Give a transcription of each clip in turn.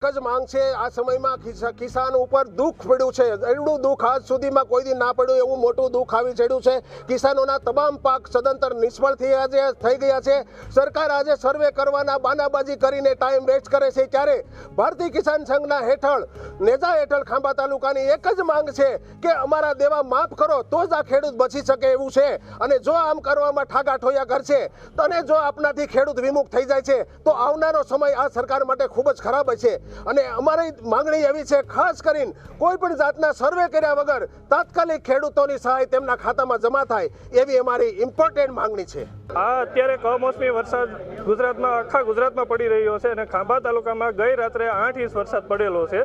એક જ માંગ છે આ સમયમાં કિસાન ઉપર દુઃખ પડ્યું છે. એટલું દુઃખ આજ સુધીમાં કોઈ દિન ના પડ્યું, એવું મોટું દુઃખ આવી ચડ્યું છે. કિસાનોના તમામ પાક સદંતર નિષ્ફળ થયા છે, થઈ ગયા છે. સરકાર આજે સર્વે કરવાના બાનાબાજી કરીને ટાઈમ વેસ્ટ કરે છે ત્યારે ભારતીય કિસાન સંઘના હેઠળ, નેજા હેઠળ ખાંભા તાલુકાની એક જ માંગ છે કે અમારા દેવા માફ કરો, તો જ આ ખેડૂત બચી શકે એવું છે. અને જો આમ કરવામાં ઠાગા ઠોયા કરશે અને જો આપનાથી ખેડૂત વિમુખ થઈ જાય છે, તો આવનારો સમય આ સરકાર માટે ખૂબ જ ખરાબ છે અને અમારી માંગણી એવી છે, ખાસ કરીને કોઈ પણ જાતના સર્વે કર્યા વગર તાત્કાલિક ખેડૂતોની સહાય તેમના ખાતામાં જમા થાય એવી અમારી ઇમ્પોર્ટન્ટ માંગણી છે. આ અત્યારે કમોસમી વરસાદ ગુજરાતમાં, આખા ગુજરાતમાં પડી રહ્યો છે અને ખાંભા તાલુકામાં ગઈ રાત્રે આઠ ઇંચ વરસાદ પડેલો છે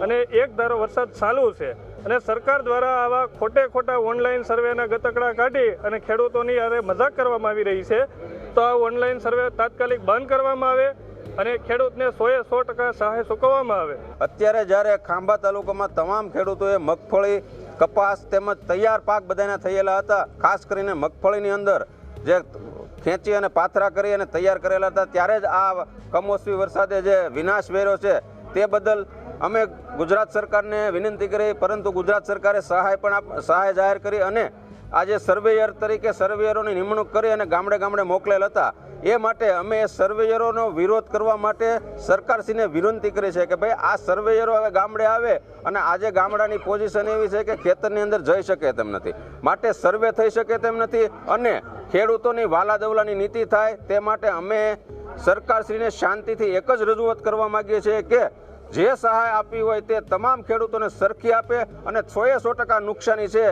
અને એક ધારો વરસાદ ચાલુ છે અને સરકાર દ્વારા આવા ખોટે ખોટા ઓનલાઈન સર્વેના ગતકડા કાઢી અને ખેડૂતોની આરે મજાક કરવામાં આવી રહી છે, તો આ ઓનલાઈન સર્વે તાત્કાલિક બંધ કરવામાં આવે અને ખેડૂતને સોએ સો ટકા સહાય ચૂકવવામાં આવે. અત્યારે જ્યારે ખાંભા તાલુકામાં તમામ ખેડૂતોએ મગફળી, કપાસ તેમજ તૈયાર પાક બધાના થયેલા હતા, ખાસ કરીને મગફળીની અંદર જે ખેંચી અને પાથરા કરી અને તૈયાર કરેલા હતા, ત્યારે જ આ કમોસમી વરસાદે જે વિનાશ વેર્યો છે, તે બદલ અમે ગુજરાત સરકારને વિનંતી કરી, પરંતુ ગુજરાત સરકારે સહાય પણ સહાય જાહેર કરી અને આજે સર્વેયર તરીકે સર્વેયરોની નિમણૂક કરી અને ગામડે ગામડે મોકલેલ હતા. એ માટે અમે સર્વેયરોનો વિરોધ કરવા માટે સરકારશ્રીને વિનંતી કરી છે કે ભાઈ, આ સર્વેયરો હવે ગામડે આવે અને આજે ગામડાની પોઝિશન એવી છે કે ખેતરની અંદર જઈ શકે તેમ નથી. માટે સર્વે થઈ શકે તેમ નથી અને ખેડૂતોની વાલા દવલાની નીતિ થાય તે માટે અમે સરકારશ્રીને શાંતિથી એક જ રજૂઆત કરવા માગીએ છીએ કે જે સહાય આપી હોય તે તમામ ખેડૂતોને સરખી આપે અને છોએ સો ટકા નુકસાની છે